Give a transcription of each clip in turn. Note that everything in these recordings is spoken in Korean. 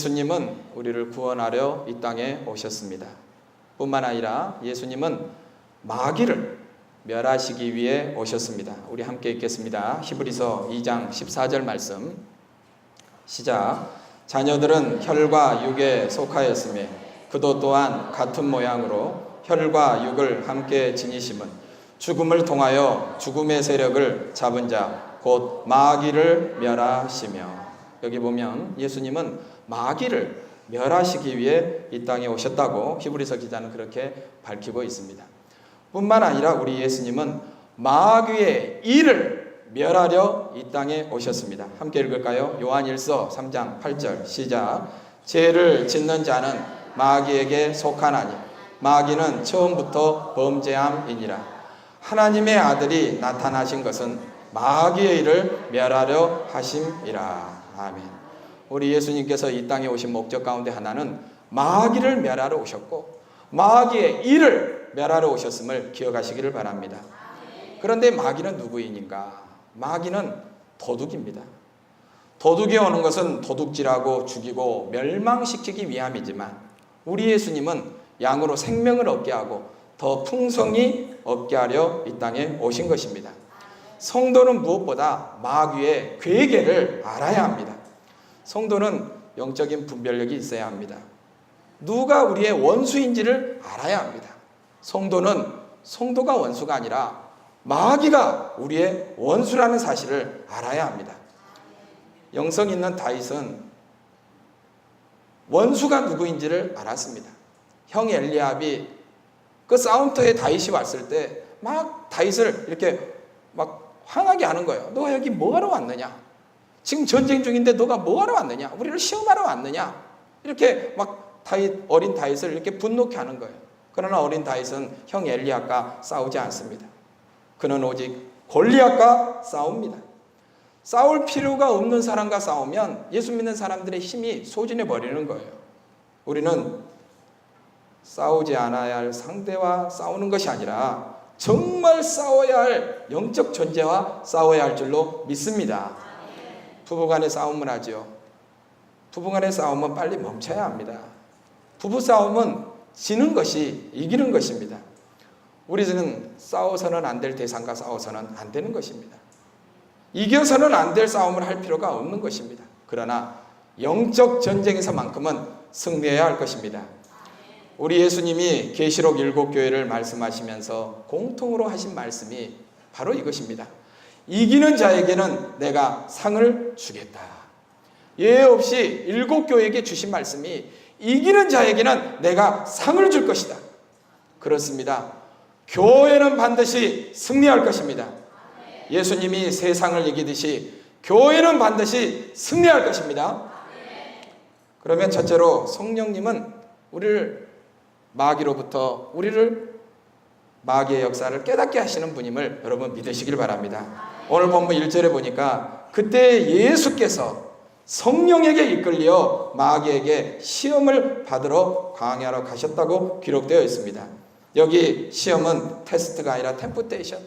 예수님은 우리를 구원하려 이 땅에 오셨습니다. 뿐만 아니라 예수님은 마귀를 멸하시기 위해 오셨습니다. 우리 함께 읽겠습니다. 히브리서 2장 14절 말씀. 시작. 자녀들은 혈과 육에 속하였으며 그도 또한 같은 모양으로 혈과 육을 함께 지니심은 죽음을 통하여 죽음의 세력을 잡은 자 곧 마귀를 멸하시며 여기 보면 예수님은 마귀를 멸하시기 위해 이 땅에 오셨다고 히브리서 기자는 그렇게 밝히고 있습니다. 뿐만 아니라 우리 예수님은 마귀의 일을 멸하려 이 땅에 오셨습니다. 함께 읽을까요? 요한 1서 3장 8절 시작. 죄를 짓는 자는 마귀에게 속하나니 마귀는 처음부터 범죄함이니라. 하나님의 아들이 나타나신 것은 마귀의 일을 멸하려 하심이라. 아멘. 우리 예수님께서 이 땅에 오신 목적 가운데 하나는 마귀를 멸하러 오셨고 마귀의 일을 멸하러 오셨음을 기억하시기를 바랍니다. 그런데 마귀는 누구이니까? 마귀는 도둑입니다. 도둑이 오는 것은 도둑질하고 죽이고 멸망시키기 위함이지만 우리 예수님은 양으로 생명을 얻게 하고 더 풍성히 얻게 하려 이 땅에 오신 것입니다. 성도는 무엇보다 마귀의 괴계를 알아야 합니다. 성도는 영적인 분별력이 있어야 합니다. 누가 우리의 원수인지를 알아야 합니다. 성도는 성도가 원수가 아니라 마귀가 우리의 원수라는 사실을 알아야 합니다. 영성 있는 다윗은 원수가 누구인지를 알았습니다. 형 엘리압이 그 싸움터에 다윗이 왔을 때 막 다윗을 이렇게 막 황하게 하는 거예요. 너 여기 뭐하러 왔느냐? 지금 전쟁 중인데 너가 뭐하러 왔느냐? 우리를 시험하러 왔느냐? 이렇게 막 다윗 어린 다윗을 이렇게 분노케 하는 거예요. 그러나 어린 다윗은 형 엘리압과 싸우지 않습니다. 그는 오직 골리앗과 싸웁니다. 싸울 필요가 없는 사람과 싸우면 예수 믿는 사람들의 힘이 소진해 버리는 거예요. 우리는 싸우지 않아야 할 상대와 싸우는 것이 아니라 정말 싸워야 할 영적 존재와 싸워야 할 줄로 믿습니다. 부부 간의 싸움을 하죠. 부부 간의 싸움은 빨리 멈춰야 합니다. 부부 싸움은 지는 것이 이기는 것입니다. 우리는 싸워서는 안 될 대상과 싸워서는 안 되는 것입니다. 이겨서는 안 될 싸움을 할 필요가 없는 것입니다. 그러나 영적 전쟁에서만큼은 승리해야 할 것입니다. 우리 예수님이 계시록 일곱 교회를 말씀하시면서 공통으로 하신 말씀이 바로 이것입니다. 이기는 자에게는 내가 상을 주겠다. 예 없이 일곱 교회에게 주신 말씀이 이기는 자에게는 내가 상을 줄 것이다. 그렇습니다. 교회는 반드시 승리할 것입니다. 예수님이 세상을 이기듯이 교회는 반드시 승리할 것입니다. 그러면 첫째로 성령님은 우리를 마귀로부터 우리를 마귀의 역사를 깨닫게 하시는 분임을 여러분 믿으시길 바랍니다. 오늘 본문 1절에 보니까 그때 예수께서 성령에게 이끌려 마귀에게 시험을 받으러 강야로 가셨다고 기록되어 있습니다. 여기 시험은 테스트가 아니라 템프테이션.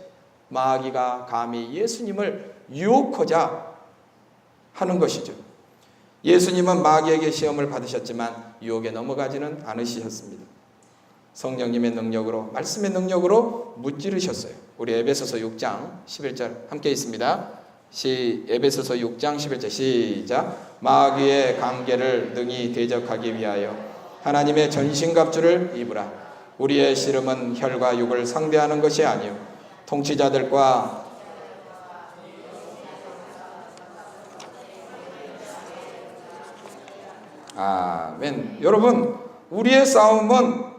마귀가 감히 예수님을 유혹하자 하는 것이죠. 예수님은 마귀에게 시험을 받으셨지만 유혹에 넘어가지는 않으셨습니다. 성령님의 능력으로 말씀의 능력으로 무찌르셨어요. 우리 에베소서 6장 11절 함께 있습니다. 시 에베소서 6장 11절 시작 마귀의 관계를 능히 대적하기 위하여 하나님의 전신갑주를 입으라 우리의 씨름은 혈과 육을 상대하는 것이 아니요 통치자들과 아멘 여러분 우리의 싸움은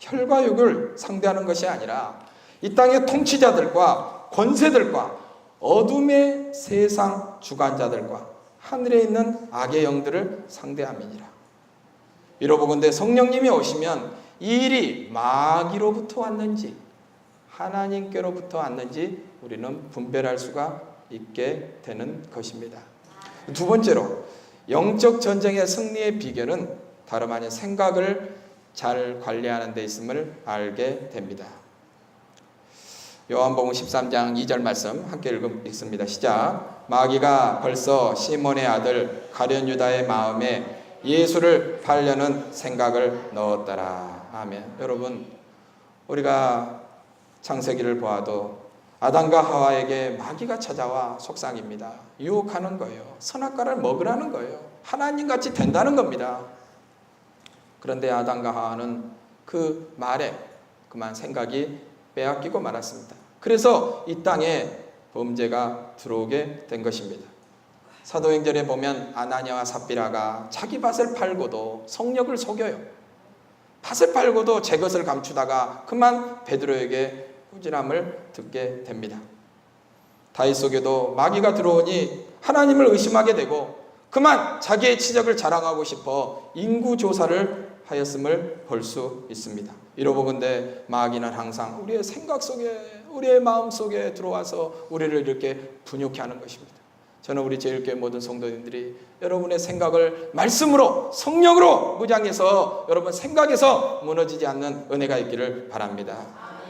혈과 육을 상대하는 것이 아니라 이 땅의 통치자들과 권세들과 어둠의 세상 주관자들과 하늘에 있는 악의 영들을 상대함이니라. 이로보건대 성령님이 오시면 이 일이 마귀로부터 왔는지 하나님께로부터 왔는지 우리는 분별할 수가 있게 되는 것입니다. 두 번째로 영적 전쟁의 승리의 비결은 다름 아닌 생각을 잘 관리하는 데 있음을 알게 됩니다. 요한복음 13장 2절 말씀 함께 읽습니다. 시작. 마귀가 벌써 시몬의 아들 가룟 유다의 마음에 예수를 팔려는 생각을 넣었더라. 아멘. 여러분 우리가 창세기를 보아도 아담과 하와에게 마귀가 찾아와 속상입니다. 유혹하는 거예요. 선악과를 먹으라는 거예요. 하나님 같이 된다는 겁니다. 그런데 아담과 하와는 그 말에 그만 생각이 빼앗기고 말았습니다. 그래서 이 땅에 범죄가 들어오게 된 것입니다. 사도행전에 보면 아나니아와 삽비라가 자기 밭을 팔고도 성력을 속여요. 밭을 팔고도 제 것을 감추다가 그만 베드로에게 꾸지람을 듣게 됩니다. 다윗 속에도 마귀가 들어오니 하나님을 의심하게 되고 그만 자기의 치적을 자랑하고 싶어 인구 조사를 하였음을 볼 수 있습니다. 이러보건대 마귀는 항상 우리의 생각 속에 우리의 마음 속에 들어와서 우리를 이렇게 분욕해 하는 것입니다. 저는 우리 제일교회 모든 성도님들이 여러분의 생각을 말씀으로 성령으로 무장해서 여러분 생각에서 무너지지 않는 은혜가 있기를 바랍니다.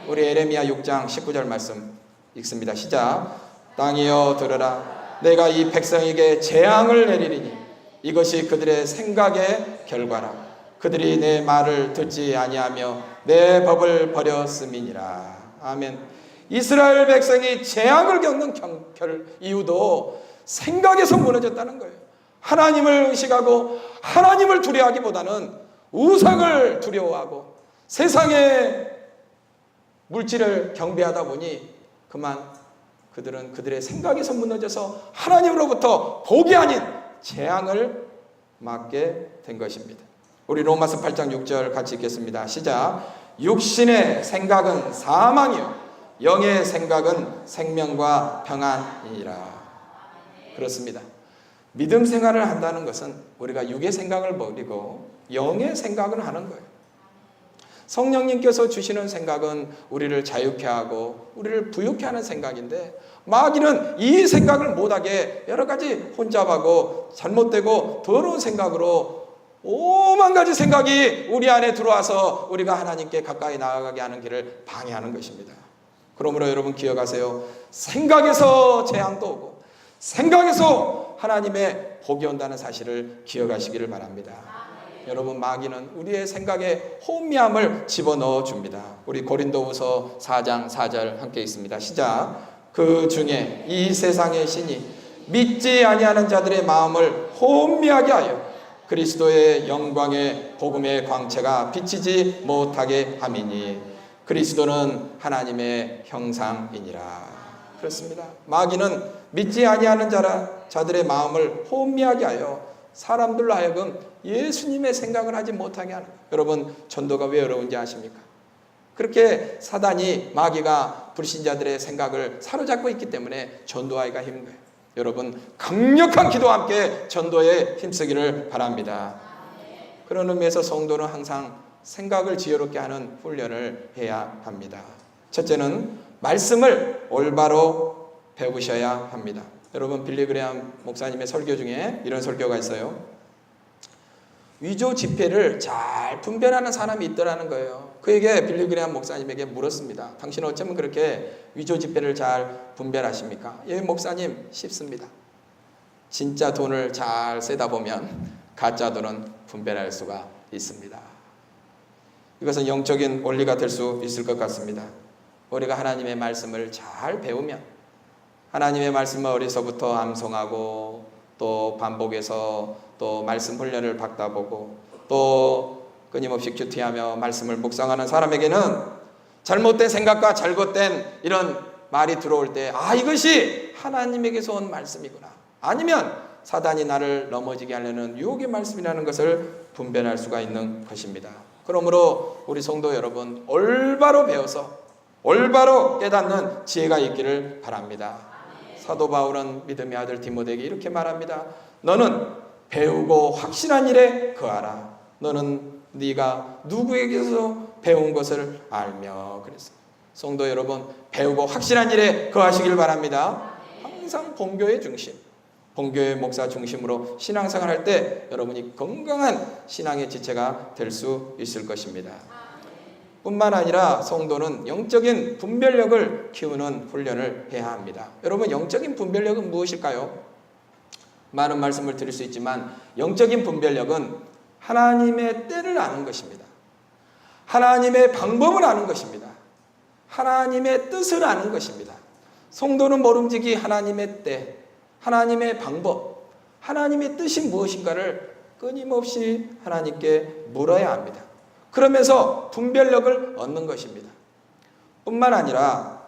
우리 에레미야 6장 19절 말씀 읽습니다. 시작. 땅이여 들으라. 내가 이 백성에게 재앙을 내리리니 이것이 그들의 생각의 결과라. 그들이 내 말을 듣지 아니하며 내 법을 버렸음이니라. 아멘. 이스라엘 백성이 재앙을 겪는 경- 결 이유도 생각에서 무너졌다는 거예요. 하나님을 의식하고 하나님을 두려워하기보다는 우상을 두려워하고 세상의 물질을 경배하다 보니 그만 그들은 그들의 생각에서 무너져서 하나님으로부터 복이 아닌 재앙을 맞게 된 것입니다. 우리 로마서 8장 6절 같이 읽겠습니다. 시작. 육신의 생각은 사망이요 영의 생각은 생명과 평안이니라. 그렇습니다. 믿음 생활을 한다는 것은 우리가 육의 생각을 버리고 영의 생각을 하는 거예요. 성령님께서 주시는 생각은 우리를 자유케 하고 우리를 부유케 하는 생각인데 마귀는 이 생각을 못하게 여러 가지 혼잡하고 잘못되고 더러운 생각으로 오만 가지 생각이 우리 안에 들어와서 우리가 하나님께 가까이 나아가게 하는 길을 방해하는 것입니다. 그러므로 여러분 기억하세요. 생각에서 재앙도 오고 생각에서 하나님의 복이 온다는 사실을 기억하시기를 바랍니다. 여러분 마귀는 우리의 생각에 혼미함을 집어넣어 줍니다. 우리 고린도후서 4장 4절 함께 있습니다. 시작. 그 중에 이 세상의 신이 믿지 아니하는 자들의 마음을 혼미하게 하여 그리스도의 영광의 복음의 광채가 비치지 못하게 함이니 그리스도는 하나님의 형상이니라. 그렇습니다. 마귀는 믿지 아니하는 자라 자들의 마음을 혼미하게 하여 사람들로 하여금 예수님의 생각을 하지 못하게 하는. 여러분 전도가 왜 어려운지 아십니까? 그렇게 사단이 마귀가 불신자들의 생각을 사로잡고 있기 때문에 전도하기가 힘든 거예요. 여러분 강력한 기도와 함께 전도에 힘쓰기를 바랍니다. 그런 의미에서 성도는 항상 생각을 지혜롭게 하는 훈련을 해야 합니다. 첫째는 말씀을 올바로 배우셔야 합니다. 여러분 빌리그레암 목사님의 설교 중에 이런 설교가 있어요. 위조 지폐를 잘 분별하는 사람이 있더라는 거예요. 그에게 빌리그레암 목사님에게 물었습니다. 당신 어쩌면 그렇게 위조 지폐를 잘 분별하십니까? 예, 목사님 쉽습니다. 진짜 돈을 잘 세다 보면 가짜 돈은 분별할 수가 있습니다. 이것은 영적인 원리가 될 수 있을 것 같습니다. 우리가 하나님의 말씀을 잘 배우면 하나님의 말씀을 어려서부터 암송하고 또 반복해서 또 말씀 훈련을 받다 보고 또 끊임없이 큐티하며 말씀을 묵상하는 사람에게는 잘못된 생각과 잘못된 이런 말이 들어올 때 아 이것이 하나님에게서 온 말씀이구나 아니면 사단이 나를 넘어지게 하려는 유혹의 말씀이라는 것을 분별할 수가 있는 것입니다. 그러므로 우리 성도 여러분 올바로 배워서 올바로 깨닫는 지혜가 있기를 바랍니다. 사도 바울은 믿음의 아들 디모데에게 이렇게 말합니다. 너는 배우고 확신한 일에 거하라. 너는 네가 누구에게서 배운 것을 알며 그랬어. 성도 여러분 배우고 확신한 일에 거하시길 바랍니다. 항상 본교의 중심, 본교의 목사 중심으로 신앙생활 할 때 여러분이 건강한 신앙의 지체가 될 수 있을 것입니다. 뿐만 아니라 성도는 영적인 분별력을 키우는 훈련을 해야 합니다. 여러분 영적인 분별력은 무엇일까요? 많은 말씀을 드릴 수 있지만 영적인 분별력은 하나님의 때를 아는 것입니다. 하나님의 방법을 아는 것입니다. 하나님의 뜻을 아는 것입니다. 성도는 모름지기 하나님의 때, 하나님의 방법, 하나님의 뜻이 무엇인가를 끊임없이 하나님께 물어야 합니다. 그러면서 분별력을 얻는 것입니다. 뿐만 아니라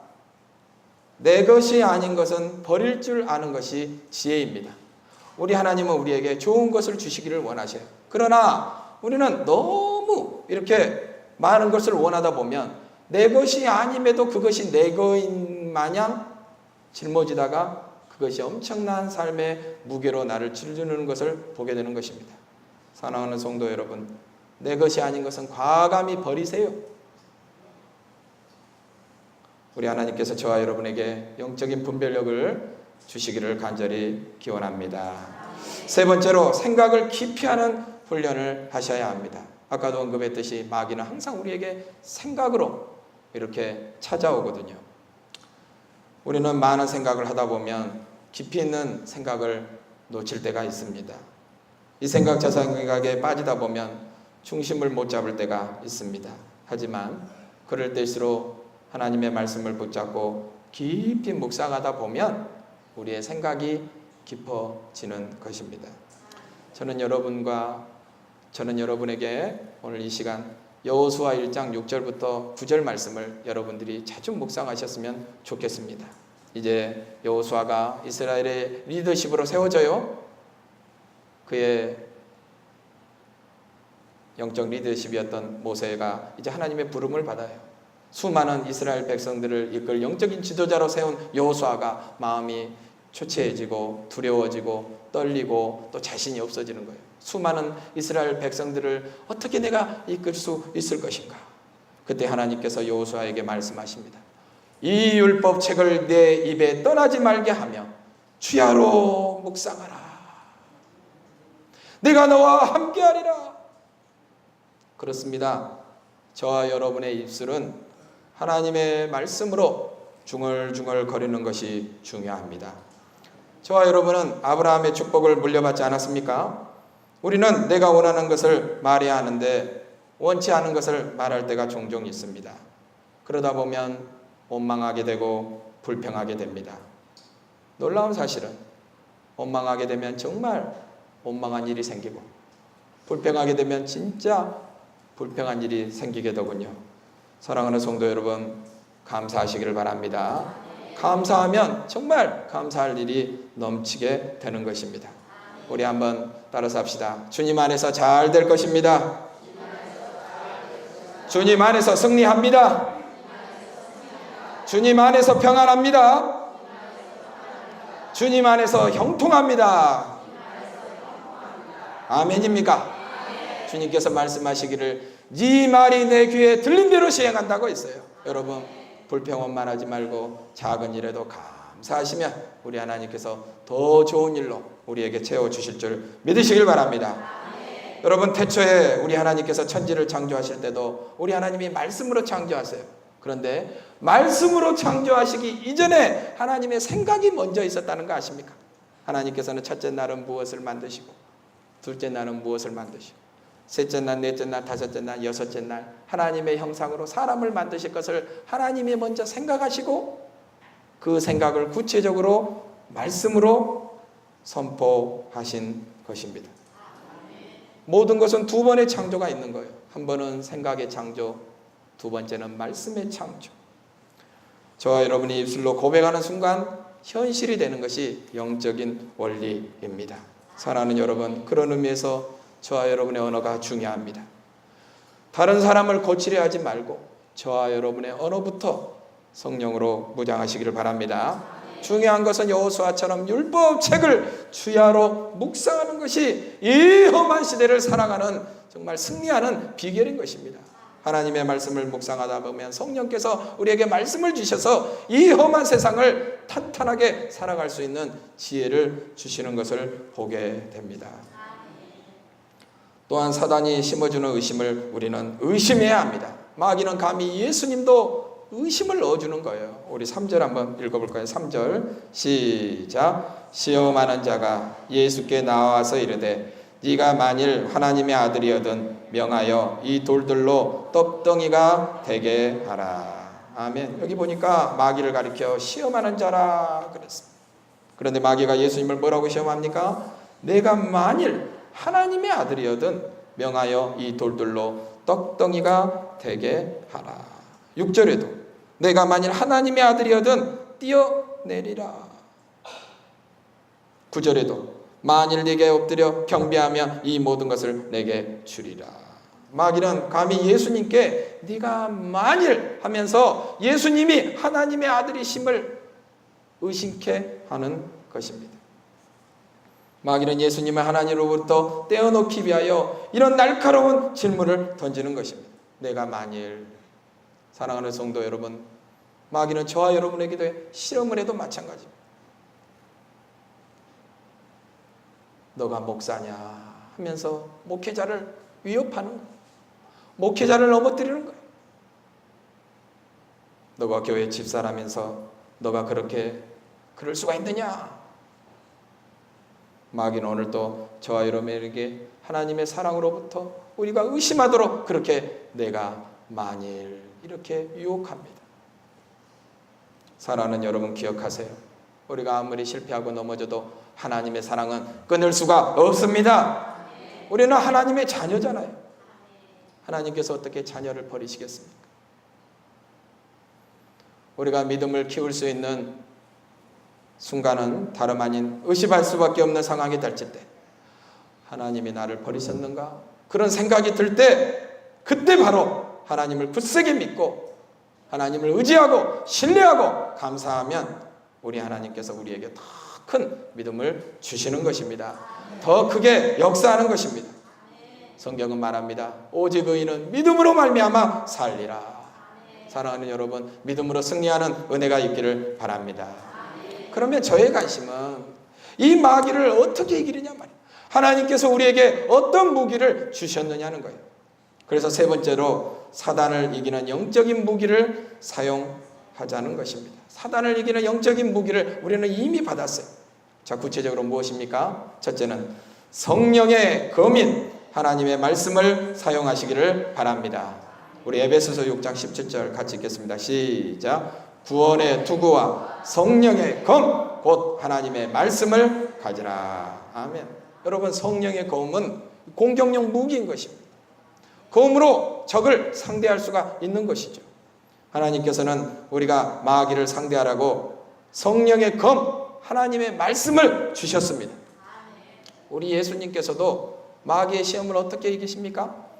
내 것이 아닌 것은 버릴 줄 아는 것이 지혜입니다. 우리 하나님은 우리에게 좋은 것을 주시기를 원하셔요. 그러나 우리는 너무 이렇게 많은 것을 원하다 보면 내 것이 아님에도 그것이 내 거인 마냥 짊어지다가 그것이 엄청난 삶의 무게로 나를 찔르는 것을 보게 되는 것입니다. 사랑하는 성도 여러분, 내 것이 아닌 것은 과감히 버리세요. 우리 하나님께서 저와 여러분에게 영적인 분별력을 주시기를 간절히 기원합니다. 세 번째로 생각을 깊이 하는 훈련을 하셔야 합니다. 아까도 언급했듯이 마귀는 항상 우리에게 생각으로 이렇게 찾아오거든요. 우리는 많은 생각을 하다 보면 깊이 있는 생각을 놓칠 때가 있습니다. 이 생각 저 생각에 빠지다 보면 중심을 못 잡을 때가 있습니다. 하지만 그럴 때일수록 하나님의 말씀을 붙잡고 깊이 묵상하다 보면 우리의 생각이 깊어지는 것입니다. 저는 여러분과 저는 여러분에게 오늘 이 시간 여호수아 1장 6절부터 9절 말씀을 여러분들이 자주 묵상하셨으면 좋겠습니다. 이제 여호수아가 이스라엘의 리더십으로 세워져요. 그의 영적 리더십이었던 모세가 이제 하나님의 부름을 받아요. 수많은 이스라엘 백성들을 이끌 영적인 지도자로 세운 여호수아가 마음이 초췌해지고 두려워지고 떨리고 또 자신이 없어지는 거예요. 수많은 이스라엘 백성들을 어떻게 내가 이끌 수 있을 것인가? 그때 하나님께서 여호수아에게 말씀하십니다. 이 율법 책을 내 입에 떠나지 말게 하며 주야로 묵상하라. 내가 너와 함께하리라. 그렇습니다. 저와 여러분의 입술은 하나님의 말씀으로 중얼중얼 거리는 것이 중요합니다. 저와 여러분은 아브라함의 축복을 물려받지 않았습니까? 우리는 내가 원하는 것을 말해야 하는데 원치 않은 것을 말할 때가 종종 있습니다. 그러다 보면 원망하게 되고 불평하게 됩니다. 놀라운 사실은 원망하게 되면 정말 원망한 일이 생기고 불평하게 되면 진짜 불평한 일이 생기게 되군요. 사랑하는 성도 여러분, 감사하시기를 바랍니다. 감사하면 정말 감사할 일이 넘치게 되는 것입니다. 우리 한번 따라서 합시다. 주님 안에서 잘 될 것입니다. 주님 안에서 승리합니다. 주님 안에서 평안합니다. 주님 안에서 형통합니다. 아멘입니까? 주님께서 말씀하시기를 네 말이 내 귀에 들린 대로 시행한다고 했어요. 여러분 불평원만 하지 말고 작은 일에도 감사하시면 우리 하나님께서 더 좋은 일로 우리에게 채워 주실 줄 믿으시길 바랍니다. 여러분 태초에 우리 하나님께서 천지를 창조하실 때도 우리 하나님이 말씀으로 창조하세요. 그런데 말씀으로 창조하시기 이전에 하나님의 생각이 먼저 있었다는 거 아십니까? 하나님께서는 첫째 날은 무엇을 만드시고 둘째 날은 무엇을 만드시고 셋째 날, 넷째 날, 다섯째 날, 여섯째 날 하나님의 형상으로 사람을 만드실 것을 하나님이 먼저 생각하시고 그 생각을 구체적으로 말씀으로 선포하신 것입니다. 모든 것은 두 번의 창조가 있는 거예요. 한 번은 생각의 창조, 두 번째는 말씀의 창조. 저와 여러분이 입술로 고백하는 순간 현실이 되는 것이 영적인 원리입니다. 사랑하는 여러분, 그런 의미에서 저와 여러분의 언어가 중요합니다. 다른 사람을 고치려 하지 말고 저와 여러분의 언어부터 성령으로 무장하시기를 바랍니다. 중요한 것은 여호수아처럼 율법 책을 주야로 묵상하는 것이 이 험한 시대를 살아가는 정말 승리하는 비결인 것입니다. 하나님의 말씀을 묵상하다 보면 성령께서 우리에게 말씀을 주셔서 이 험한 세상을 탄탄하게 살아갈 수 있는 지혜를 주시는 것을 보게 됩니다. 또한 사단이 심어주는 의심을 우리는 의심해야 합니다. 마귀는 감히 예수님도 의심을 넣어주는 거예요. 우리 3절 한번 읽어볼까요? 3절 시작 시험하는 자가 예수께 나와서 이르되 네가 만일 하나님의 아들이거든 명하여 이 돌들로 떡덩이가 되게 하라. 아멘. 여기 보니까 마귀를 가리켜 시험하는 자라 그랬습니다. 그런데 마귀가 예수님을 뭐라고 시험합니까? 내가 만일 하나님의 아들이거든 명하여 이 돌들로 떡덩이가 되게 하라. 6절에도 내가 만일 하나님의 아들이거든 뛰어내리라. 9절에도 만일 네게 엎드려 경배하며 이 모든 것을 내게 주리라. 마귀는 감히 예수님께 네가 만일 하면서 예수님이 하나님의 아들이심을 의심케 하는 것입니다. 마귀는 예수님을 하나님으로부터 떼어놓기 위하여 이런 날카로운 질문을 던지는 것입니다. 내가 만일 사랑하는 성도 여러분, 마귀는 저와 여러분에게도 실험을 해도 마찬가지입니다. 너가 목사냐 하면서 목회자를 위협하는. 목회자를 넘어뜨리는 거예요. 너가 교회 집사라면서 너가 그렇게 그럴 수가 있느냐? 마귀는 오늘 또 저와 여러분에게 하나님의 사랑으로부터 우리가 의심하도록 그렇게 내가 만일 이렇게 유혹합니다. 사랑하는 여러분 기억하세요. 우리가 아무리 실패하고 넘어져도 하나님의 사랑은 끊을 수가 없습니다. 우리는 하나님의 자녀잖아요. 하나님께서 어떻게 자녀를 버리시겠습니까? 우리가 믿음을 키울 수 있는 순간은 다름 아닌 의심할 수밖에 없는 상황이 닥칠 때 하나님이 나를 버리셨는가? 그런 생각이 들 때 그때 바로 하나님을 굳세게 믿고 하나님을 의지하고 신뢰하고 감사하면 우리 하나님께서 우리에게 더 큰 믿음을 주시는 것입니다. 더 크게 역사하는 것입니다. 성경은 말합니다. 오직 의인은 믿음으로 말미암아 살리라. 사랑하는 여러분, 믿음으로 승리하는 은혜가 있기를 바랍니다. 그러면 저의 관심은 이 마귀를 어떻게 이기느냐 말이에요. 하나님께서 우리에게 어떤 무기를 주셨느냐는 거예요. 그래서 세 번째로 사단을 이기는 영적인 무기를 사용하자는 것입니다. 사단을 이기는 영적인 무기를 우리는 이미 받았어요. 자, 구체적으로 무엇입니까? 첫째는 성령의 검인 하나님의 말씀을 사용하시기를 바랍니다. 우리 에베소서 6장 17절 같이 읽겠습니다. 시작. 구원의 투구와 성령의 검 곧 하나님의 말씀을 가지라. 아멘. 여러분 성령의 검은 공격용 무기인 것입니다. 검으로 적을 상대할 수가 있는 것이죠. 하나님께서는 우리가 마귀를 상대하라고 성령의 검 하나님의 말씀을 주셨습니다. 우리 예수님께서도 마귀의 시험을 어떻게 이기십니까?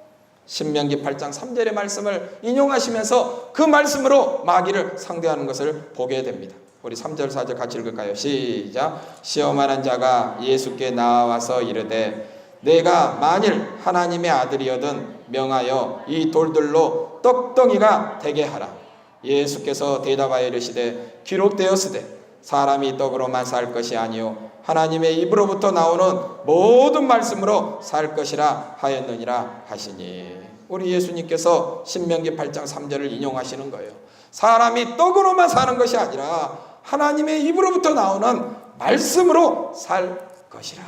신명기 8장 3절의 말씀을 인용하시면서 그 말씀으로 마귀를 상대하는 것을 보게 됩니다. 우리 3절 4절 같이 읽을까요? 시작. 시험하는 자가 예수께 나와서 이르되 내가 만일 하나님의 아들이거든 명하여 이 돌들로 떡덩이가 되게 하라. 예수께서 대답하여 이르시되 기록되었으되 사람이 떡으로만 살 것이 아니요 하나님의 입으로부터 나오는 모든 말씀으로 살 것이라 하였느니라 하시니 우리 예수님께서 신명기 8장 3절을 인용하시는 거예요. 사람이 떡으로만 사는 것이 아니라 하나님의 입으로부터 나오는 말씀으로 살 것이라.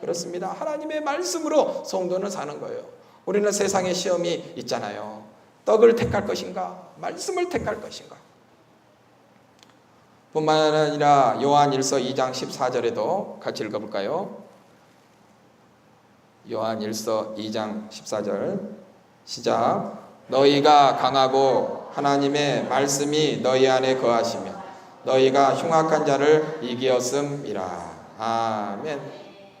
그렇습니다. 하나님의 말씀으로 성도는 사는 거예요. 우리는 세상에 시험이 있잖아요. 떡을 택할 것인가? 말씀을 택할 것인가? 뿐만 아니라 요한 1서 2장 14절에도 같이 읽어볼까요? 요한 1서 2장 14절. 시작. 너희가 강하고 하나님의 말씀이 너희 안에 거하시며 너희가 흉악한 자를 이기었음이라. 아멘.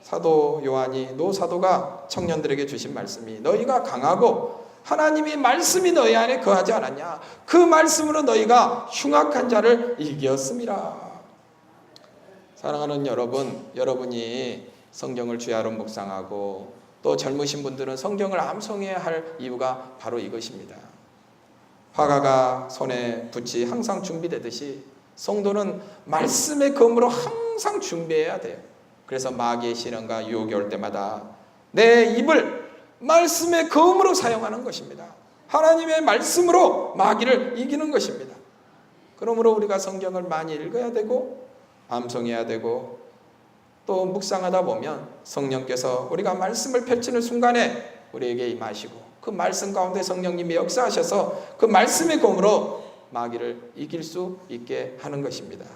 사도 요한이 노사도가 청년들에게 주신 말씀이 너희가 강하고 하나님의 말씀이 너희 안에 거하지 않았냐? 그 말씀으로 너희가 흉악한 자를 이겼음이라. 사랑하는 여러분, 여러분이 성경을 주야로 묵상하고 또 젊으신 분들은 성경을 암송해야 할 이유가 바로 이것입니다. 화가가 손에 붓이 항상 준비되듯이 성도는 말씀의 검으로 항상 준비해야 돼요. 그래서 마귀의 시련과 유혹이 올 때마다 내 입을 말씀의 검으로 사용하는 것입니다. 하나님의 말씀으로 마귀를 이기는 것입니다. 그러므로 우리가 성경을 많이 읽어야 되고 암송해야 되고 또 묵상하다 보면 성령께서 우리가 말씀을 펼치는 순간에 우리에게 임하시고 그 말씀 가운데 성령님이 역사하셔서 그 말씀의 공으로 마귀를 이길 수 있게 하는 것입니다.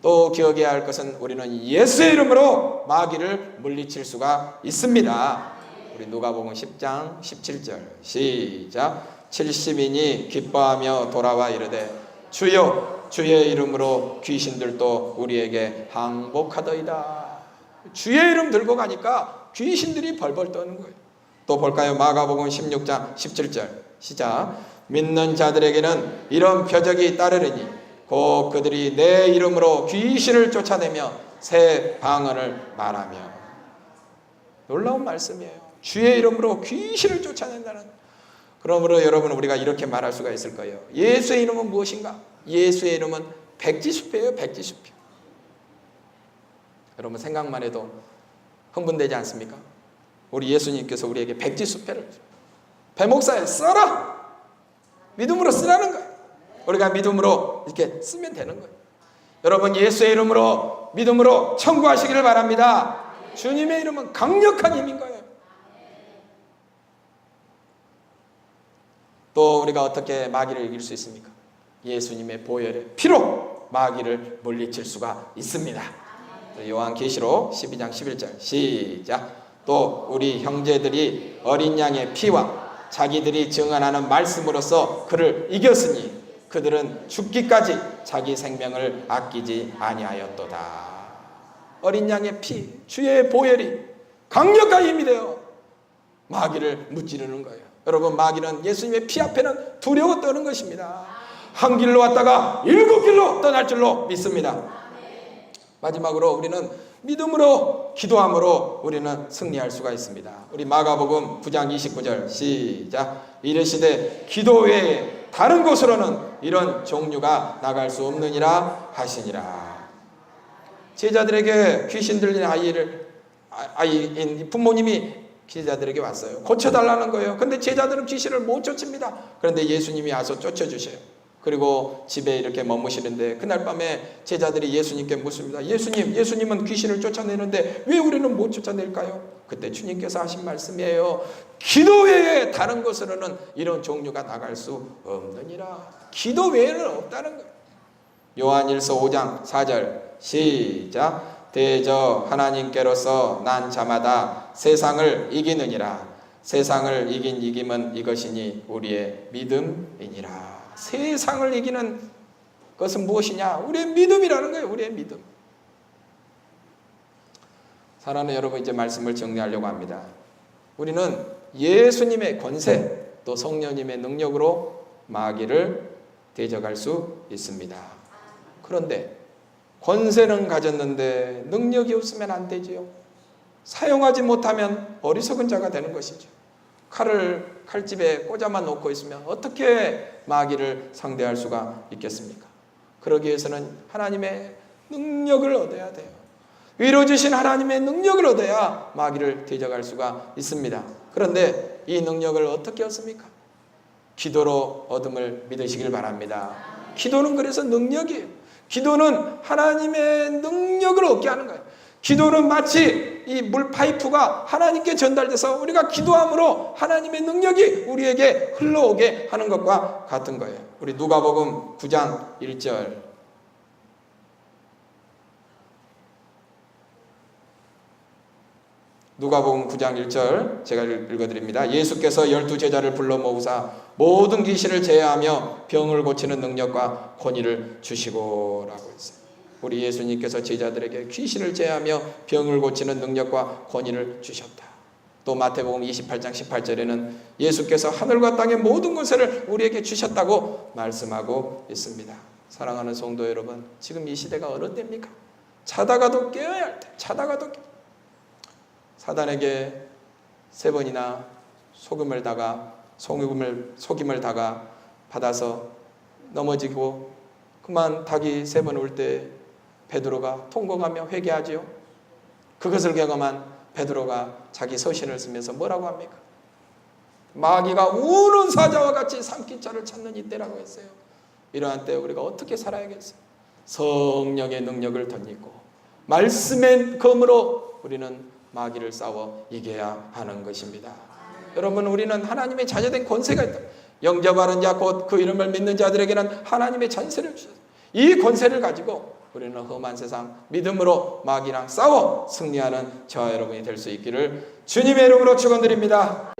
또 기억해야 할 것은 우리는 예수의 이름으로 마귀를 물리칠 수가 있습니다. 우리 누가복음 10장 17절 시작 70인이 기뻐하며 돌아와 이르되 주여 주의 이름으로 귀신들도 우리에게 항복하더이다. 주의 이름 들고 가니까 귀신들이 벌벌 떠는 거예요. 또 볼까요? 마가복음 16장 17절 시작 믿는 자들에게는 이런 표적이 따르리니 곧 그들이 내 이름으로 귀신을 쫓아내며 새 방언을 말하며 놀라운 말씀이에요. 주의 이름으로 귀신을 쫓아낸다는 그러므로 여러분 우리가 이렇게 말할 수가 있을 거예요. 예수의 이름은 무엇인가? 예수의 이름은 백지수표예요. 백지수표. 여러분 생각만 해도 흥분되지 않습니까? 우리 예수님께서 우리에게 백지수표를 배목사에 써라. 믿음으로 쓰라는 거예요. 우리가 믿음으로 이렇게 쓰면 되는 거예요. 여러분 예수의 이름으로 믿음으로 청구하시기를 바랍니다. 주님의 이름은 강력한 힘인 거예요. 또 우리가 어떻게 마귀를 이길 수 있습니까? 예수님의 보혈의 피로 마귀를 물리칠 수가 있습니다. 요한계시록 12장 11절 시작 또 우리 형제들이 어린 양의 피와 자기들이 증언하는 말씀으로써 그를 이겼으니 그들은 죽기까지 자기 생명을 아끼지 아니하였도다. 어린 양의 피, 주의 보혈이 강력한 힘이 되어 마귀를 무찌르는 거예요. 여러분 마귀는 예수님의 피 앞에는 두려워 떠는 것입니다. 한 길로 왔다가 일곱 길로 떠날 줄로 믿습니다. 마지막으로 우리는 믿음으로 기도함으로 우리는 승리할 수가 있습니다. 우리 마가복음 9장 29절 시작 이르시되 기도 외에 다른 곳으로는 이런 종류가 나갈 수 없느니라 하시니라. 제자들에게 귀신 들린 아이를 아이인 부모님이 제자들에게 왔어요. 고쳐달라는 거예요. 근데 제자들은 귀신을 못 쫓습니다. 그런데 예수님이 와서 쫓아주셔요. 그리고 집에 이렇게 머무시는데 그날 밤에 제자들이 예수님께 묻습니다. 예수님, 예수님은 귀신을 쫓아내는데 왜 우리는 못 쫓아낼까요? 그때 주님께서 하신 말씀이에요. 기도 외에 다른 곳으로는 이런 종류가 나갈 수 없느니라. 기도 외에는 없다는 거예요. 요한일서 5장 4절 시작. 대저 하나님께로서 난 자마다. 세상을 이기느니라. 세상을 이긴 이김은 이것이니 우리의 믿음이니라. 세상을 이기는 것은 무엇이냐? 우리의 믿음이라는 거예요 우리의 믿음. 사랑하는 여러분 이제 말씀을 정리하려고 합니다. 우리는 예수님의 권세 또 성령님의 능력으로 마귀를 대적할 수 있습니다. 그런데 권세는 가졌는데 능력이 없으면 안 되지요. 사용하지 못하면 어리석은 자가 되는 것이죠. 칼을 칼집에 꽂아만 놓고 있으면 어떻게 마귀를 상대할 수가 있겠습니까? 그러기 위해서는 하나님의 능력을 얻어야 돼요. 위로 주신 하나님의 능력을 얻어야 마귀를 대적할 수가 있습니다. 그런데 이 능력을 어떻게 얻습니까? 기도로 얻음을 믿으시길 바랍니다. 기도는 그래서 능력이에요. 기도는 하나님의 능력을 얻게 하는 거예요. 기도는 마치 이 물 파이프가 하나님께 전달돼서 우리가 기도함으로 하나님의 능력이 우리에게 흘러오게 하는 것과 같은 거예요. 우리 누가복음 9장 1절 누가복음 9장 1절 제가 읽어드립니다. 예수께서 열두 제자를 불러 모으사 모든 귀신을 제어하며 병을 고치는 능력과 권위를 주시고라고 했어요. 우리 예수님께서 제자들에게 귀신을 제어하며 병을 고치는 능력과 권위를 주셨다. 또 마태복음 28장 18절에는 예수께서 하늘과 땅의 모든 것을 우리에게 주셨다고 말씀하고 있습니다. 사랑하는 성도 여러분, 지금 이 시대가 어느 때입니까? 자다가도 깨어야 할 때, 자다가도 깨 사단에게 세 번이나 소금을 다가 속임을 속임을 다가 받아서 넘어지고 그만 닭이 세번올때 베드로가 통곡하며 회개하지요. 그것을 경험한 베드로가 자기 서신을 쓰면서 뭐라고 합니까? 마귀가 우는 사자와 같이 삼킨 자를 찾는 이때라고 했어요. 이러한 때 우리가 어떻게 살아야겠어요? 성령의 능력을 덧입고 말씀의 검으로 우리는 마귀를 싸워 이겨야 하는 것입니다. 여러분 우리는 하나님의 자녀된 권세가 있다. 영접하는 자 곧 그 이름을 믿는 자들에게는 하나님의 잔세를 주셨다. 이 권세를 가지고 우리는 험한 세상 믿음으로 마귀랑 싸워 승리하는 저와 여러분이 될 수 있기를 주님의 이름으로 축원드립니다.